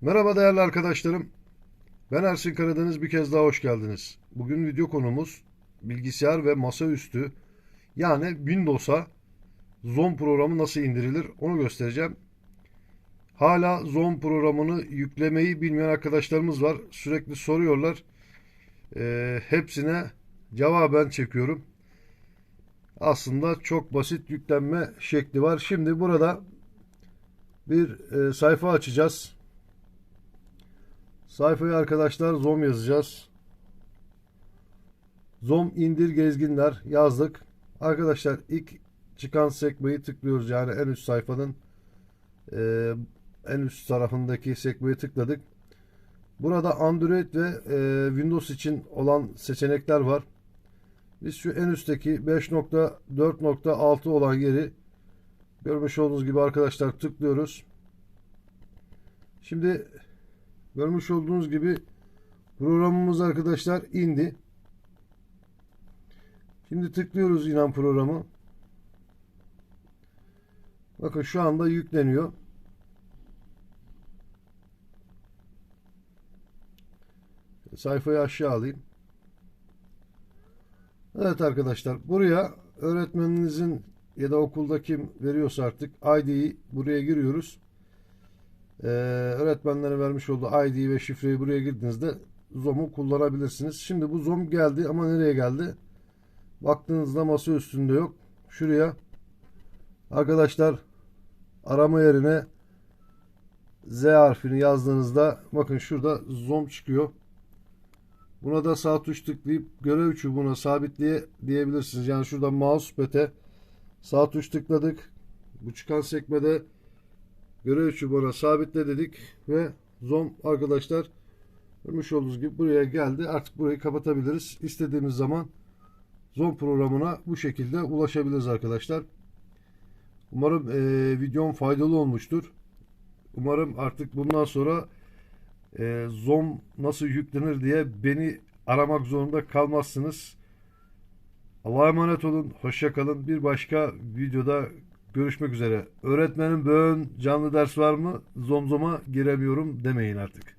Merhaba değerli arkadaşlarım. Ben Ersin Karadeniz bir kez daha hoş geldiniz. Bugün video konumuz bilgisayar ve masaüstü yani Windows'a Zone programı nasıl indirilir onu göstereceğim. Hala Zone programını yüklemeyi bilmeyen arkadaşlarımız var. Sürekli soruyorlar. Ee, hepsine cevaben çekiyorum. Aslında çok basit yüklenme şekli var. Şimdi burada bir e, sayfa açacağız. Sayfaya arkadaşlar zom yazacağız. Zom indir gezginler yazdık. Arkadaşlar ilk çıkan sekmeyi tıklıyoruz. Yani en üst sayfanın e, en üst tarafındaki sekmeyi tıkladık. Burada Android ve e, Windows için olan seçenekler var. Biz şu en üstteki 5.4.6 olan yeri görmüş olduğunuz gibi arkadaşlar tıklıyoruz. Şimdi Görmüş olduğunuz gibi programımız arkadaşlar indi. Şimdi tıklıyoruz inan programı. Bakın şu anda yükleniyor. Sayfayı aşağı alayım. Evet arkadaşlar buraya öğretmeninizin ya da okulda kim veriyorsa artık ID'yi buraya giriyoruz. Ee, öğretmenlere vermiş olduğu ID ve şifreyi buraya girdiğinizde Zoom'u kullanabilirsiniz. Şimdi bu Zoom geldi ama nereye geldi? Baktığınızda masa üstünde yok. Şuraya arkadaşlar arama yerine Z harfini yazdığınızda bakın şurada Zoom çıkıyor. Buna da sağ tuş tıklayıp görev çubuğuna sabitleye diyebilirsiniz. Yani şurada mousepad'e sağ tuş tıkladık. Bu çıkan sekmede görev çubuğuna sabitle dedik ve zom arkadaşlar görmüş olduğunuz gibi buraya geldi. Artık burayı kapatabiliriz. İstediğimiz zaman zom programına bu şekilde ulaşabiliriz arkadaşlar. Umarım e, videom faydalı olmuştur. Umarım artık bundan sonra e, zom nasıl yüklenir diye beni aramak zorunda kalmazsınız. Allah'a emanet olun. Hoşça kalın. Bir başka videoda Görüşmek üzere. Öğretmenim böğün canlı ders var mı? Zomzoma giremiyorum demeyin artık.